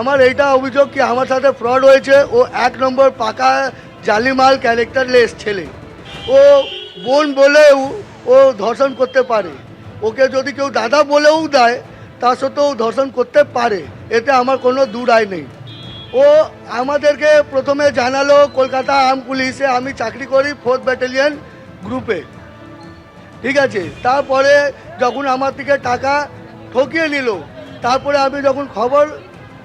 আমার এইটা অভিযোগ কি আমার সাথে ফ্রড হয়েছে? ও এক নম্বর পাকা জালিমাল ক্যারেক্টারলেস ছেলে। ও বোন বলেও ও ধর্ষণ করতে পারে। ওকে যদি কেউ দাদা বলেও দেয়, তা সত্ত্বেও ধর্ষণ করতে পারে। এতে আমার কোনো দুরায় নেই। ও আমাদেরকে প্রথমে জানালো, কলকাতা আর্ম পুলিশে আমি চাকরি করি ফোর্থ ব্যাটালিয়ন গ্রুপে। ঠিক আছে? তারপরে যখন আমার থেকে টাকা ঠকিয়ে নিল, তারপরে আমি যখন খবর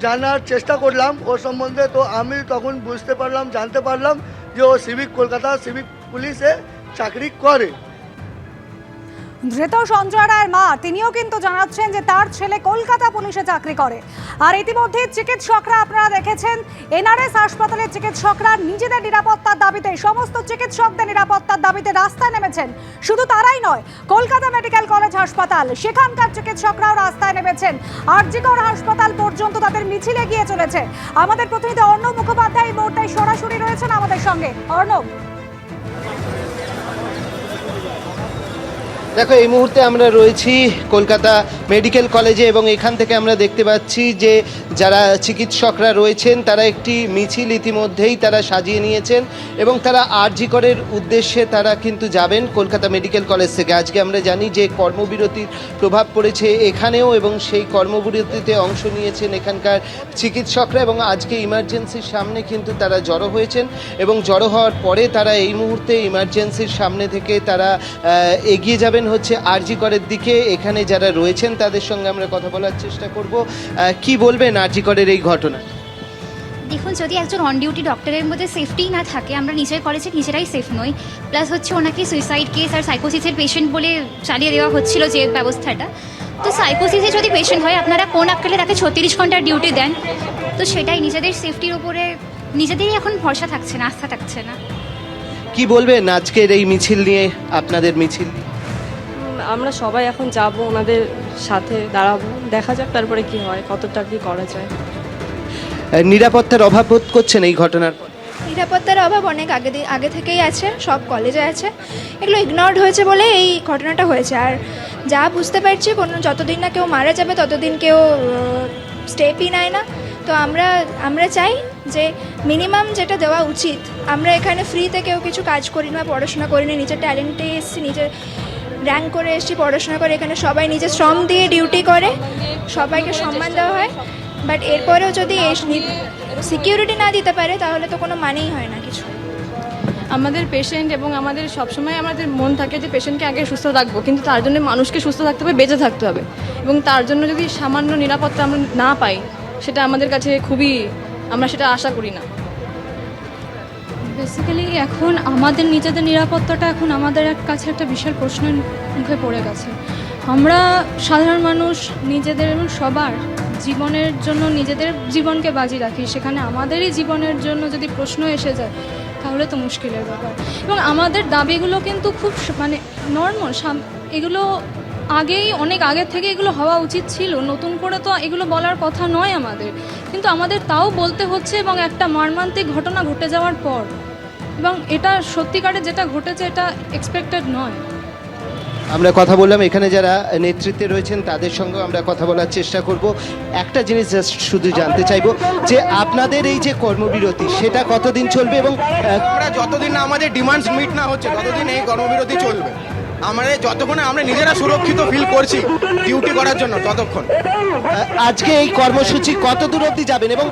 জানার চেষ্টা করলাম। ওর সম্বন্ধে তো আমি তখন বুঝতে পারলাম, জানতে পারলাম যে ও সিভিক কলকাতা সিভিক পুলিশে চাকরি করে। ধৃত সঞ্জয় রায়ের মা, তিনিও কিন্তু জানাচ্ছেন যে তার ছেলে কলকাতা পুলিশে চাকরি করে। আর ইতিমধ্যে চিকিৎসকরা আপনারা দেখেছেন, এনআরএস হাসপাতালের চিকিৎসকরা নিজেদের নিরাপত্তার দাবিতে, সমস্ত চিকিৎসকদের নিরাপত্তার দাবিতে রাস্তায় নেমেছেন। শুধু তারাই নয়, কলকাতা মেডিকেল কলেজ হাসপাতাল, সেখানকার চিকিৎসকরাও রাস্তায় নেমেছেন। আরজিকর হাসপাতাল পর্যন্ত তাদের মিছিল এগিয়ে চলেছে। আমাদের প্রতিনিধি অর্ণব মুখোপাধ্যায় এই মুহূর্তে সরাসরি রয়েছেন আমাদের সঙ্গে। অর্ণব। দেখো, এই মুহূর্তে আমরা রয়েছি কলকাতা মেডিকেল কলেজে এবং এখান থেকে আমরা দেখতে পাচ্ছি যে যারা চিকিৎসকরা রয়েছেন, তারা একটি মিছিল ইতিমধ্যেই তারা সাজিয়ে নিয়েছেন এবং তারা আরজি করের উদ্দেশ্যে তারা কিন্তু যাবেন কলকাতা মেডিকেল কলেজ থেকে। আজকে আমরা জানি যে কর্মবিরতির প্রভাব পড়েছে এখানেও এবং সেই কর্মবিরতিতে অংশ নিয়েছেন এখানকার চিকিৎসকরা এবং আজকে ইমার্জেন্সির সামনে কিন্তু তারা জড়ো হয়েছেন এবং জড়ো হওয়ার পরে তারা এই মুহূর্তে ইমার্জেন্সির সামনে থেকে তারা এগিয়ে যাবেন। হচ্ছে আরজি করের দিকে। এখানে যারা রয়েছেন তাদের সঙ্গে আমরা কথা বলার চেষ্টা করব। কি বলবেন আরজি করের এই ঘটনা? দেখুন যদি একজন অন ডিউটি ডক্টরের মধ্যে সেফটি না থাকে আমরা নিজের কলেজে নিজেরাই সেফ নই। প্লাস হচ্ছে ওনাকে সুইসাইড কেস আর সাইকোসিসের পেশেন্ট বলে চালিয়ে দেওয়া হচ্ছিল যে ব্যবস্থাটা। তো সাইকোসিসে যদি পেশেন্ট হয় আপনারা কোন আক্কেলে তাকে ছত্রিশ ঘণ্টার ডিউটি দেন? তো সেটাই নিজেদের সেফটির উপরে নিজেদেরই এখন ভরসা থাকছে না আস্থা থাকছে না। কি বলবেন আজকের এই মিছিল নিয়ে আপনাদের মিছিল নিয়ে? আমরা সবাই এখন যাব ওনাদের সাথে দাঁড়াবো। দেখা যাক তারপরে কি হয় কতটা কি করা যায়। নিরাপত্তার অভাব বোধ করছেন এই ঘটনার পর। নিরাপত্তার অভাব অনেক আগে আগে থেকেই আছে সব কলেজে আছে। এগুলো ইগনোরড হয়েছে বলে এই ঘটনাটা হয়েছে। আর যা বুঝতে পারছি কোনো যতদিন না কেউ মারা যাবে ততদিন কেউ স্টেপই নেয় না। তো আমরা আমরা চাই যে মিনিমাম যেটা দেওয়া উচিত, আমরা এখানে ফ্রিতে কেউ কিছু কাজ করি না, পড়াশোনা করি না, নিজের ট্যালেন্টে এসেছি, নিজের র্যাঙ্ক করে এসেছি, পড়াশোনা করে, এখানে সবাই নিজের শ্রম দিয়ে ডিউটি করে, সবাইকে সম্মান দেওয়া হয়। বাট এরপরেও যদি সিকিউরিটি না দিতে পারে, তাহলে তো কোনো মানেই হয় না কিছু। আমাদের পেশেন্ট এবং আমাদের সবসময় আমাদের মন থাকে যে পেশেন্টকে আগে সুস্থ রাখব কিন্তু তার জন্য মানুষকে সুস্থ থাকতে হবে, বেঁচে থাকতে হবে। এবং তার জন্য যদি সামান্য নিরাপত্তা আমরা না পাই সেটা আমাদের কাছে খুবই, আমরা সেটা আশা করি না। বেসিক্যালি এখন আমাদের নিজেদের নিরাপত্তাটা এখন আমাদের এক কাছে একটা বিশাল প্রশ্নের মুখে পড়ে গেছে। আমরা সাধারণ মানুষ, নিজেদের এবং সবার জীবনের জন্য নিজেদের জীবনকে বাজি রাখি। সেখানে আমাদেরই জীবনের জন্য যদি প্রশ্ন এসে যায়, তাহলে তো মুশকিলের ব্যাপার। এবং আমাদের দাবিগুলো কিন্তু খুব মানে নর্মাল এগুলো আগেই অনেক আগের থেকে এগুলো হওয়া উচিত ছিল। নতুন করে তো এগুলো বলার কথা নয় আমাদের। কিন্তু আমাদের তাও বলতে হচ্ছে এবং একটা মর্মান্তিক ঘটনা ঘটে যাওয়ার পর। এবং এটা সত্যিকারে যেটা ঘটেছে এটা এক্সপেক্টেড নয়। আমরা কথা বললাম এখানে যারা নেতৃত্বে রয়েছেন তাদের সঙ্গে আমরা কথা বলার চেষ্টা করব। একটা জিনিস জাস্ট শুধু জানতে চাইব যে আপনাদের এই যে কর্মবিরতি সেটা কতদিন চলবে এবং আমরা যতদিন না আমাদের ডিমান্ডস মিট না হচ্ছে ততদিন এই কর্মবিরতি চলবে। আমাদের যতক্ষণে আমরা নিজেরা সুরক্ষিত ফিল করছি ডিউটি করার জন্য ততক্ষণ। আজকে এই কর্মসূচি কত দূর অবধি যাবেন এবং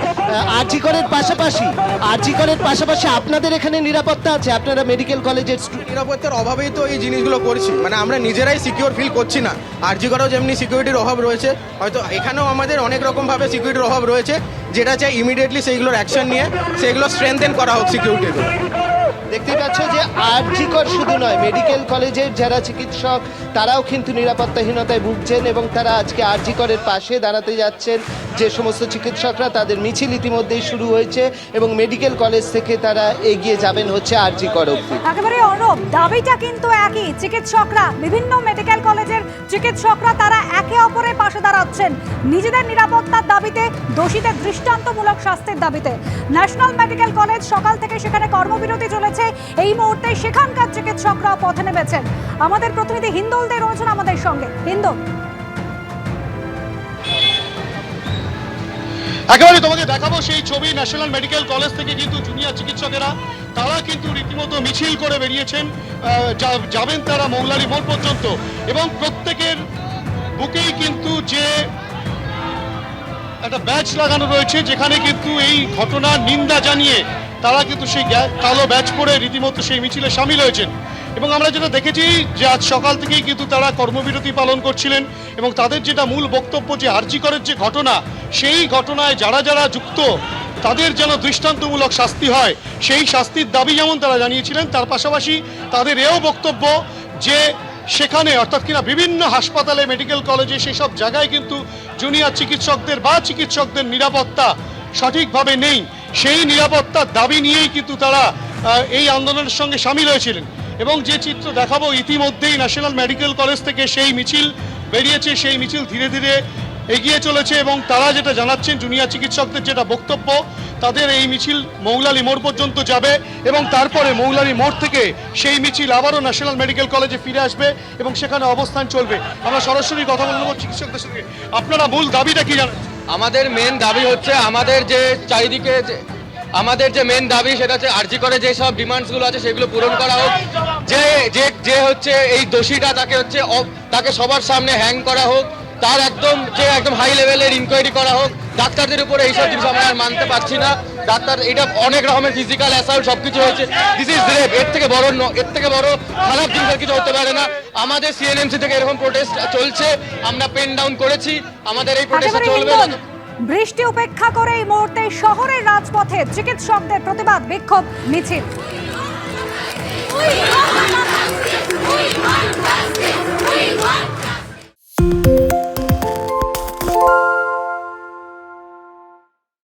আরজিকরের পাশাপাশি আরজিকরের পাশাপাশি আপনাদের এখানে নিরাপত্তা আছে? আপনারা মেডিকেল কলেজের নিরাপত্তার অভাবেই তো এই জিনিসগুলো করছি। মানে আমরা নিজেরাই সিকিউর ফিল করছি না। আরজি করেও যেমনি সিকিউরিটির অভাব রয়েছে হয়তো এখানেও আমাদের অনেক রকমভাবে সিকিউরিটির অভাব রয়েছে যেটা চাই ইমিডিয়েটলি সেইগুলোর অ্যাকশন নিয়ে সেগুলো স্ট্রেংথেন করা হোক সিকিউরিটিগুলো দেখতেই পাচ্ছ যে আরজিকর শুধু নয় মেডিকেল কলেজের যারা চিকিৎসক, তারাও কিন্তু নিরাপত্তাহীনতায় ভুগছেন এবং তারা আজকে আরজিকরের পাশে দাঁড়াতে যাচ্ছেন। যে সমস্ত চিকিৎসকরা তাদের মিছিল ইতিমধ্যেই শুরু হয়েছে এবং মেডিকেল কলেজ থেকে তারা এগিয়ে যাবেন হচ্ছে আরজিকর অবধি। একেবারে অরব দাবিটা কিন্তু একই। চিকিৎসকরা, বিভিন্ন মেডিকেল কলেজের চিকিৎসকরা তারা একে অপরের পাশে দাঁড়াচ্ছেন। নিজেদের নিরাপত্তার দাবিতে, দোষীদের দৃষ্টান্তমূলক শাস্তির দাবিতে। ন্যাশনাল মেডিকেল কলেজ সকাল থেকে সেখানে কর্মবিরতি চলেছে। এই মুহূর্তে সেখানকার চিকিৎসকরা পথে নেমেছেন। আমাদের প্রতিনিধি হিন্দোল দে রয়েছেন আমাদের সঙ্গে। হিন্দোল। একেবারে তোমাকে দেখাবো সেই ছবি ন্যাশনাল মেডিকেল কলেজ থেকে কিন্তু জুনিয়র চিকিৎসকেরা। তারা কিন্তু রীতিমতো মিছিল করে বেরিয়েছেন যাবেন তারা মৌলারি মোড় পর্যন্ত। এবং প্রত্যেকের বুকেই কিন্তু যে একটা ব্যাচ লাগানো রয়েছে, যেখানে কিন্তু এই ঘটনার নিন্দা জানিয়ে তারা কিন্তু সেই কালো ব্যাচ পরে রীতিমতো সেই মিছিলে সামিল হয়েছেন। এবং আমরা যেটা দেখেছি যে আজ সকাল থেকেই কিন্তু তারা কর্মবিরতি পালন করছিলেন এবং তাদের যেটা মূল বক্তব্য যে আর্জিকরের যে ঘটনা, সেই ঘটনায় যারা যারা যুক্ত, তাদের যেন দৃষ্টান্তমূলক শাস্তি হয়, সেই শাস্তির দাবি যেমন তারা জানিয়েছিলেন, তার পাশাপাশি তাদের এও বক্তব্য যে সেখানে অর্থাৎ কিনা বিভিন্ন হাসপাতালে, মেডিকেল কলেজে সেসব জায়গায় কিন্তু জুনিয়র চিকিৎসকদের বা চিকিৎসকদের নিরাপত্তা সঠিকভাবে নেই। সেই নিরাপত্তার দাবি নিয়েই কিন্তু তারা এই আন্দোলনের সঙ্গে সামিল হয়েছিলেন। এবং যে চিত্র দেখাবো ইতিমধ্যেই ন্যাশনাল মেডিকেল কলেজ থেকে সেই মিছিল বেরিয়েছে, সেই মিছিল ধীরে ধীরে এগিয়ে চলেছে এবং তারা যেটা জানাচ্ছেন জুনিয়র চিকিৎসকদের যেটা বক্তব্য, তাদের এই মিছিল মৌলালি মোড় পর্যন্ত যাবে এবং তারপরে মৌলালি মোড় থেকে সেই মিছিল আবারও ন্যাশনাল মেডিকেল কলেজে ফিরে আসবে এবং সেখানে অবস্থান চলবে। আমরা সরাসরি কথা বলে নেব চিকিৎসকদের সঙ্গে। আপনারা মূল দাবিটা কি জানেন? আমাদের মেন দাবি হচ্ছে আমাদের যে চারিদিকে আমাদের যে মেন দাবি সেটা হচ্ছে আর্জি করে যে সব ডিমান্ডসগুলো আছে সেগুলো পূরণ করা হোক। যে যে যে হচ্ছে এই দোষীটা তাকে হচ্ছে তাকে সবার সামনে হ্যাং করা হোক। তার একদম, যে একদম হাই লেভেলের ইনকোয়ারি করা হোক। ডাক্তারদের উপরে এইসব জিনিস আমরা আর মানতে পারছি না ডাক্তার এটা অনেক রকমের ফিজিক্যাল অ্যাসাল্ট সব কিছু হয়েছে দিস ইজ রেপ এর থেকে বড় ন- এর থেকে বড় খারাপ জিনিস আর কিছু হতে পারে না আমাদের সিএনএমসি থেকে এরকম প্রোটেস্ট চলছে আমরা পেন ডাউন করেছি আমাদের এই প্রোটেস্ট চলবে হিন্দন, বৃষ্টি উপেক্ষা করে এই মুহূর্তে শহরের রাজপথে চিকিৎসকদের প্রতিবাদ বিক্ষোভ মিছিল We want justice. We want justice. We want justice.